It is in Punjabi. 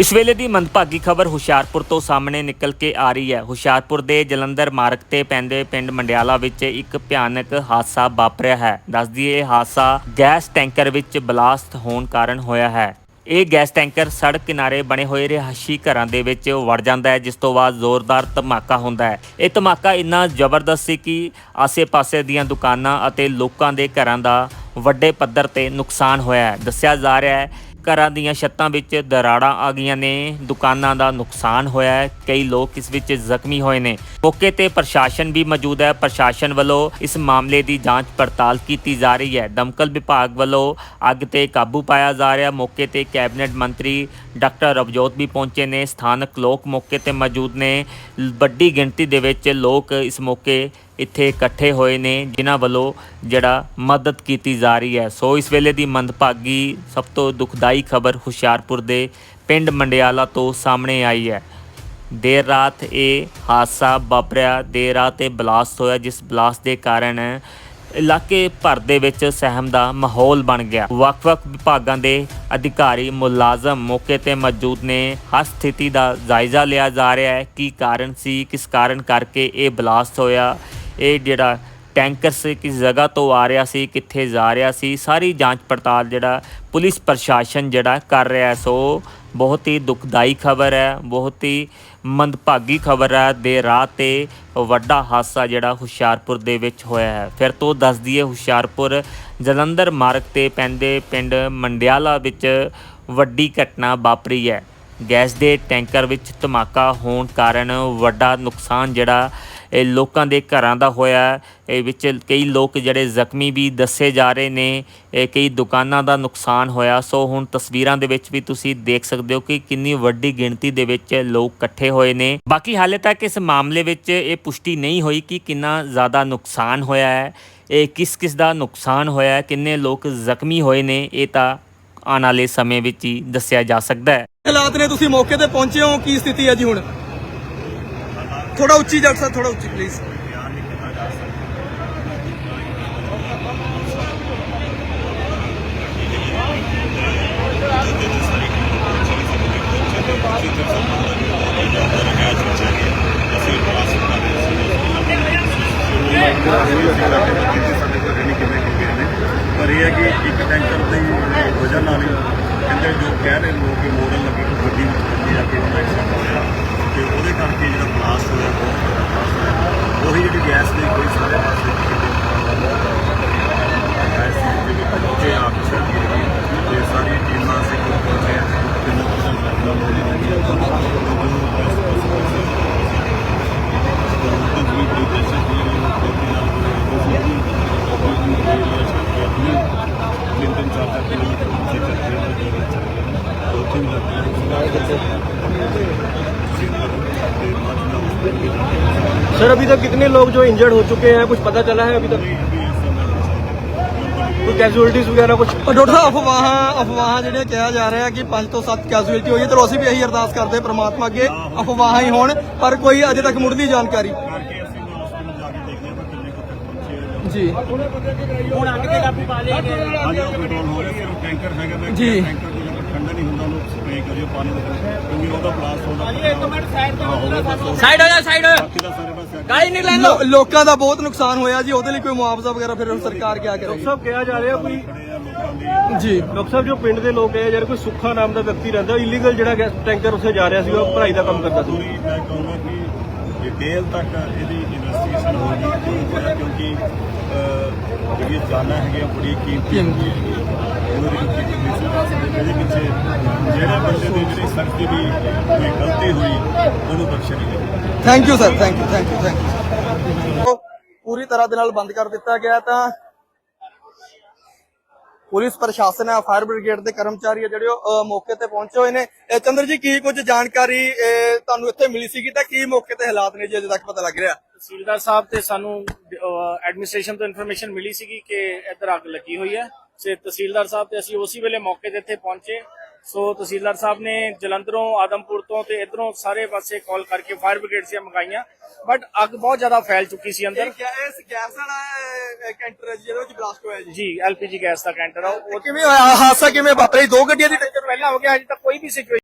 ਇਸ ਵੇਲੇ ਦੀ ਮੰਦਭਾਗੀ ਖਬਰ ਹੁਸ਼ਿਆਰਪੁਰ ਤੋਂ ਸਾਹਮਣੇ ਨਿਕਲ ਕੇ ਆ ਰਹੀ ਹੈ। ਹੁਸ਼ਿਆਰਪੁਰ ਦੇ ਜਲੰਧਰ ਮਾਰਗ ਤੇ ਪੈਂਦੇ ਪਿੰਡ ਮੰਡਿਆਲਾ ਵਿੱਚ ਇੱਕ ਭਿਆਨਕ ਹਾਦਸਾ ਵਾਪਰਿਆ ਹੈ। ਦੱਸਦੀ ਇਹ ਹਾਦਸਾ ਗੈਸ ਟੈਂਕਰ ਵਿੱਚ ਬਲਾਸਟ ਹੋਣ ਕਾਰਨ ਹੋਇਆ ਹੈ। ਇਹ ਗੈਸ ਟੈਂਕਰ ਸੜਕ ਕਿਨਾਰੇ ਬਣੇ ਹੋਏ ਰਿਹਾਇਸ਼ੀ ਘਰਾਂ ਦੇ ਵਿੱਚ ਵੜ ਜਾਂਦਾ ਹੈ, ਜਿਸ ਤੋਂ ਬਾਅਦ ਜ਼ੋਰਦਾਰ ਧਮਾਕਾ ਹੁੰਦਾ ਹੈ। ਇਹ ਧਮਾਕਾ ਇੰਨਾ ਜ਼ਬਰਦਸਤ ਸੀ ਕਿ ਆਸੇ-ਪਾਸੇ ਦੀਆਂ ਦੁਕਾਨਾਂ ਅਤੇ ਲੋਕਾਂ ਦੇ ਘਰਾਂ ਦਾ ਵੱਡੇ ਪੱਧਰ ਤੇ ਨੁਕਸਾਨ ਹੋਇਆ ਹੈ। ਦੱਸਿਆ ਜਾ ਰਿਹਾ ਹੈ ਘਰਾਂ ਦੀਆਂ ਛੱਤਾਂ ਵਿੱਚ ਦਰਾੜਾਂ ਆ ਗਈਆਂ ਨੇ। ਦੁਕਾਨਾਂ ਦਾ ਨੁਕਸਾਨ ਹੋਇਆ ਹੈ। ਕਈ ਲੋਕ ਇਸ ਵਿੱਚ ਜ਼ਖਮੀ ਹੋਏ ਨੇ। ਮੌਕੇ ਤੇ ਪ੍ਰਸ਼ਾਸਨ ਵੀ ਮੌਜੂਦ ਹੈ। ਪ੍ਰਸ਼ਾਸਨ ਵੱਲੋਂ ਇਸ ਮਾਮਲੇ ਦੀ ਜਾਂਚ ਪੜਤਾਲ ਕੀਤੀ ਜਾ ਰਹੀ ਹੈ। ਦਮਕਲ ਵਿਭਾਗ ਵੱਲੋਂ ਅੱਗ ਤੇ ਕਾਬੂ ਪਾਇਆ ਜਾ ਰਿਹਾ ਮੌਕੇ ਤੇ ਕੈਬਨਿਟ ਮੰਤਰੀ ਡਾਕਟਰ ਰਵਜੋਤ ਵੀ ਪਹੁੰਚੇ ਨੇ। ਸਥਾਨਕ ਲੋਕ ਮੌਕੇ ਤੇ ਮੌਜੂਦ ਨੇ। ਵੱਡੀ ਗਿਣਤੀ ਦੇ ਵਿੱਚ ਲੋਕ ਇਸ ਮੌਕੇ ਇੱਥੇ ਇਕੱਠੇ ਹੋਏ ਨੇ, ਜਿਨ੍ਹਾਂ ਵੱਲੋਂ ਜਿਹੜਾ ਮਦਦ ਕੀਤੀ ਜਾ ਰਹੀ ਹੈ। ਸੋ ਇਸ ਵੇਲੇ ਦੀ ਮੰਦਭਾਗੀ ਸਭ ਤੋਂ ਦੁਖਦਾਈ ਖਬਰ ਹੁਸ਼ਿਆਰਪੁਰ ਦੇ ਪਿੰਡ ਮੰਡਿਆਲਾ ਤੋਂ ਸਾਹਮਣੇ ਆਈ ਹੈ। ਦੇਰ ਰਾਤ ਇਹ ਹਾਦਸਾ ਵਾਪਰਿਆ। ਦੇਰ ਰਾਤ ਇਹ ਬਲਾਸਟ ਹੋਇਆ, ਜਿਸ ਬਲਾਸਟ ਦੇ ਕਾਰਨ ਇਲਾਕੇ ਭਰ ਦੇ ਵਿੱਚ ਸਹਿਮ ਦਾ ਮਾਹੌਲ ਬਣ ਗਿਆ। ਵੱਖ-ਵੱਖ ਵਿਭਾਗਾਂ ਦੇ ਅਧਿਕਾਰੀ ਮੁਲਾਜ਼ਮ ਮੌਕੇ ਤੇ ਮੌਜੂਦ ਨੇ। ਹਰ ਸਥਿਤੀ ਦਾ ਜਾਇਜ਼ਾ ਲਿਆ ਜਾ ਰਿਹਾ ਹੈ। ਕੀ ਕਾਰਨ ਸੀ, ਕਿਸ ਕਾਰਨ ਕਰਕੇ ਇਹ ਬਲਾਸਟ ਹੋਇਆ? ਇਹ ਜਿਹੜਾ ਟੈਂਕਰ ਸੀ, ਕਿਸ ਜਗ੍ਹਾ ਤੋਂ ਆ ਰਿਹਾ ਸੀ, ਕਿੱਥੇ ਜਾ ਰਿਹਾ ਸੀ, ਸਾਰੀ ਜਾਂਚ ਪੜਤਾਲ ਜਿਹੜਾ ਪੁਲਿਸ ਪ੍ਰਸ਼ਾਸਨ ਜਿਹੜਾ ਕਰ ਰਿਹਾ ਸੋ ਬਹੁਤ ਹੀ ਦੁਖਦਾਈ ਖਬਰ ਹੈ, ਬਹੁਤ ਹੀ ਮੰਦਭਾਗੀ ਖਬਰ ਹੈ। ਦੇ ਰਾਹ ਤੇ ਵੱਡਾ ਹਾਦਸਾ ਜਿਹੜਾ ਹੁਸ਼ਿਆਰਪੁਰ ਦੇ ਵਿੱਚ ਹੋਇਆ ਹੈ। ਫਿਰ ਤੋਂ ਦੱਸ ਦਈਏ, ਹੁਸ਼ਿਆਰਪੁਰ ਜਲੰਧਰ ਮਾਰਗ ਤੇ ਪੈਂਦੇ ਪਿੰਡ ਮੰਡਿਆਲਾ ਵਿੱਚ ਵੱਡੀ ਘਟਨਾ ਵਾਪਰੀ ਹੈ। ਗੈਸ ਦੇ ਟੈਂਕਰ ਵਿੱਚ ਧਮਾਕਾ ਹੋਣ ਕਾਰਨ ਵੱਡਾ ਨੁਕਸਾਨ ਜਿਹੜਾ ਇਹ ਲੋਕਾਂ ਦੇ ਘਰਾਂ ਦਾ ਹੋਇਆ ਇਹ ਵਿੱਚ ਕਈ ਲੋਕ ਜਿਹੜੇ ਜ਼ਖਮੀ ਵੀ ਦੱਸੇ ਜਾ ਰਹੇ ਨੇ। ਇਹ ਕਈ ਦੁਕਾਨਾਂ ਦਾ ਨੁਕਸਾਨ ਹੋਇਆ। ਸੋ ਹੁਣ ਤਸਵੀਰਾਂ ਦੇ ਵਿੱਚ ਵੀ ਤੁਸੀਂ ਦੇਖ ਸਕਦੇ ਹੋ ਕਿ ਕਿੰਨੀ ਵੱਡੀ ਗਿਣਤੀ ਦੇ ਵਿੱਚ ਲੋਕ ਇਕੱਠੇ ਹੋਏ ਨੇ। ਬਾਕੀ ਹਾਲੇ ਤੱਕ ਇਸ ਮਾਮਲੇ ਵਿੱਚ ਇਹ ਪੁਸ਼ਟੀ ਨਹੀਂ ਹੋਈ ਕਿ ਕਿੰਨਾ ਜ਼ਿਆਦਾ ਨੁਕਸਾਨ ਹੋਇਆ ਹੈ। ਇਹ ਕਿਸ ਕਿਸ ਦਾ ਨੁਕਸਾਨ ਹੋਇਆ ਹੈ, ਕਿੰਨੇ ਲੋਕ ਜ਼ਖਮੀ ਹੋਏ ਨੇ, ਇਹ ਤਾਂ ਆਉਣ ਵਾਲੇ ਸਮੇਂ ਵਿੱਚ ਹੀ ਦੱਸਿਆ ਜਾ ਸਕਦਾ ਹੈ। ਹਾਲਾਤ ਨੇ, ਤੁਸੀਂ ਮੌਕੇ ਤੇ ਪਹੁੰਚੇ ਹੋ, ਕੀ ਸਥਿਤੀ ਹੈ ਜੀ ਹੁਣ? ਥੋੜਾ ਉੱਚੀ ਜੱਟ ਸਾਹਿਬ ਥੋੜਾ ਉੱਚੀ ਪਲੀਜ਼ ਪਰ ਇਹ ਹੈ ਕਿ ਇੱਕ ਟੈਂਕਰ ਦੀ ਵਜ੍ਹਾ ਨਾਲ ਹੀ ਕਹਿੰਦੇ ਜੋ ਕਹਿ ਰਹੇ ਲੋਕ ਕਿ ਮੋੜਨ ਲੱਗੇ ਕਿ ਗੱਡੀ ਵਿੱਚ ਗੱਡੀ ਆ ਕੇ ਉਹਨਾਂ ਐਕਸੀਡੈਂਟ ਹੋਇਆ ਤੇ ਉਹਦੇ ਕਰਕੇ ਜਿਹੜਾ ਬਲਾਸਟ ਹੋਇਆ, ਬਹੁਤ ਵੱਡਾ ਬਲਾਸਟ ਹੋਇਆ। ਉਹੀ ਜਿਹੜੀ ਗੈਸ ਦੀ ਕੋਈ ਸਾਰੇ ਪਾਸੇ ਕਿਤੇ ਗੈਸ ਦੀ ਜਿਹੜੀ ਪਹੁੰਚੇ ਆਪ ਛੱਡ सर अभी तक कितने लोग जो इंजर्ड हो चुके हैं कुछ पता चला है अभी तक ਕੋਈ ਕੈਜੂਅਲਟੀਜ਼ ਵਗੈਰਾ ਕੁਝ ਡਾਕਟਰ ਸਾਹਿਬ ਅਫਵਾਹਾਂ ਅਫਵਾਹਾਂ ਜਿਹੜੀਆਂ ਕਿਹਾ ਜਾ ਰਿਹਾ ਕਿ 5 ਤੋਂ 7 ਕੈਜੂਅਲਟੀ ਹੋਈ ਹੈ ਤੇ ਅਸੀਂ ਵੀ ਇਹੀ ਅਰਦਾਸ ਕਰਦੇ ਹਾਂ ਪ੍ਰਮਾਤਮਾ ਅੱਗੇ ਅਫਵਾਹਾਂ ਹੀ ਹੋਣ ਪਰ ਕੋਈ ਅਜੇ ਤੱਕ ਮੁੱਢਲੀ ਜਾਣਕਾਰੀ करके ਅਸੀਂ ਹਸਪੀਟਲ ਜਾ ਕੇ ਦੇਖਦੇ ਹਾਂ ਕਿੰਨੇ ਕੁ ਤੱਕ ਪਹੁੰਚੇ ਆ ਜੀ ਹੁਣ ਅੱਗ ਤੇ ਕਾਬੂ ਪਾ ਲਿਆ ਗਿਆ ਅੱਜ ਉਹ ਕੰਟਰੋਲ ਹੋ ਰਹੀ ਹੈ ਟੈਂਕਰ ਹੈਗਾ ਮੈਂ ਜੀ। ਠੰਡਾ ਨਹੀਂ ਹੁੰਦਾ ਉਹਨੂੰ ਸਪਰੇਅ ਕਰਿਓ ਪਾਣੀ ਦਾ ਕਿਉਂਕਿ ਉਹਦਾ ਬਲਾਸਟ ਹੋਦਾ ਜੀ ਇੱਕ ਮਿੰਟ ਸਾਈਡ ਤੇ ਸਾਈਡ ਹੋ ਜਾ ਸਾਈਡ ਬਾਕੀ ਦਾ ਸਾਰੇ ਪਾਸੇ ਗਾਈ ਨਹੀਂ ਲੈਣ ਲੋਕਾਂ ਦਾ ਬਹੁਤ ਨੁਕਸਾਨ ਹੋਇਆ ਜੀ ਉਹਦੇ ਲਈ ਕੋਈ ਮੁਆਵਜ਼ਾ ਵਗੈਰਾ ਫਿਰ ਹੁਣ ਸਰਕਾਰ ਕੀ ਕਰੇਗੀ ਸਭ ਕਿਹਾ ਜਾ ਰਿਹਾ ਕੋਈ? ਖੜੇ ਆ ਲੋਕਾਂ ਦੀ। ਜੀ। ਡਾਕਟਰ ਸਾਹਿਬ ਜੋ ਪਿੰਡ ਦੇ ਲੋਕ ਹੈ ਯਾਰ ਕੋਈ ਸੁੱਖਾ ਨਾਮ ਦਾ ਵਿਅਕਤੀ ਰਹਿੰਦਾ ਇਲੀਗਲ ਜਿਹੜਾ ਗੈਸ ਟੈਂਕਰ ਉੱਥੇ ਜਾ ਰਿਹਾ ਸੀ ਉਹ ਭਰਾਈ ਦਾ ਕੰਮ ਕਰਦਾ ਸੀ। ਪੂਰੀ ਮੈਂ ਕਹੂੰਗਾ ਕਿ ਡਿਟੇਲ ਤੱਕ ਇਹਦੀ ਇਨਵੈਸਟੀਗੇਸ਼ਨ ਹੋਣੀ ਹੋਇਆ ਕਿਉਂਕਿ ਜਿਹੜੀਆਂ ਜਾਨਾਂ ਹੈਗੀਆਂ ਬੜੀ ਕੀਮਤੀ ਹੁੰਦੀਆਂ ਉਹਦੇ ਵਿੱਚ ਇਹਦੇ ਪਿੱਛੇ ਜਿਹੜੇ ਬੰਦੇ ਦੀ ਜਿਹੜੀ ਸਖਤੀ ਦੀ ਕੋਈ ਗਲਤੀ ਹੋਈ ਉਹਨੂੰ ਬਖਸ਼ਿਆ ਨਹੀਂ thank you sir thank you thank you thank you ਪੂਰੀ ਤਰ੍ਹਾਂ ਦੇ ਨਾਲ ਬੰਦ ਕਰ ਦਿੱਤਾ ਗਿਆ ਤਾਂ ਪੁਲਿਸ ਪ੍ਰਸ਼ਾਸਨ ਹੈ, ਫਾਇਰ ਬ੍ਰਿਗੇਡ ਦੇ ਕਰਮਚਾਰੀ ਆ ਜਿਹੜੇ ਉਹ ਮੌਕੇ ਤੇ ਪਹੁੰਚੇ ਹੋਏ ਨੇ। ਚੰਦਰ ਜੀ, ਕੀ ਕੁਝ ਜਾਣਕਾਰੀ ਤੁਹਾਨੂੰ ਇੱਥੇ ਮਿਲੀ ਸੀਗੀ ਤਾਂ ਕੀ ਮੌਕੇ ਤੇ ਹਾਲਾਤ ਨੇ ਜੀ ਅਜੇ ਤੱਕ ਪਤਾ ਲੱਗ ਰਿਹਾ? ਤਹਿਸੀਲਦਾਰ ਸਾਹਿਬ ਤੇ ਸਾਨੂੰ ਐਡਮਿਨਿਸਟ੍ਰੇਸ਼ਨ ਤੋਂ ਇਨਫੋਰਮੇਸ਼ਨ ਮਿਲੀ ਸੀਗੀ ਕਿ ਇੱਧਰ ਅੱਗ ਲੱਗੀ ਹੋਈ ਹੈ। ਸੇ ਤਹਿਸੀਲਦਾਰ ਸਾਹਿਬ ਤੇ ਅਸੀਂ ਉਸੇ ਵੇਲੇ ਮੌਕੇ ਤੇ ਇੱਥੇ ਪਹੁੰਚੇ। ਸੋ ਤਹਿਸੀਲਦਾਰ ਸਾਹਿਬ ਨੇ ਜਲੰਧਰੋਂ ਆਦਮਪੁਰ ਤੋਂ ਤੇ ਇਧਰੋਂ ਸਾਰੇ ਪਾਸੇ ਕਾਲ ਕਰਕੇ ਫਾਇਰ ਬ੍ਰਿਗੇਡ ਸੇ ਮੰਗਾਈਆਂ। ਬਟ ਅੱਗ ਬਹੁਤ ਜ਼ਿਆਦਾ ਫੈਲ ਚੁੱਕੀ ਸੀ ਅੰਦਰ। ਗੈਸ ਵਾਲਾ ਕੈਂਟਰ ਹੈ ਜਿਹਦੇ ਵਿੱਚ ਬਲਾਸਟ ਹੋਇਆ ਜੀ। ਜੀ ਐਲਪੀਜੀ ਗੈਸ ਦਾ ਕੈਂਟਰ ਆ ਉਹ ਕਿਵੇਂ ਹੋਇਆ? ਹਾਦਸਾ ਕਿਵੇਂ ਵਾਪਰਿਆ? ਦੋ ਗੱਡੀਆਂ ਦੀ ਟੱਕਰ ਪਹਿਲਾਂ ਹੋ ਗਿਆ ਅਜੇ ਤੱਕ ਕੋਈ ਵੀ ਸਿਚੁਏਸ਼ਨ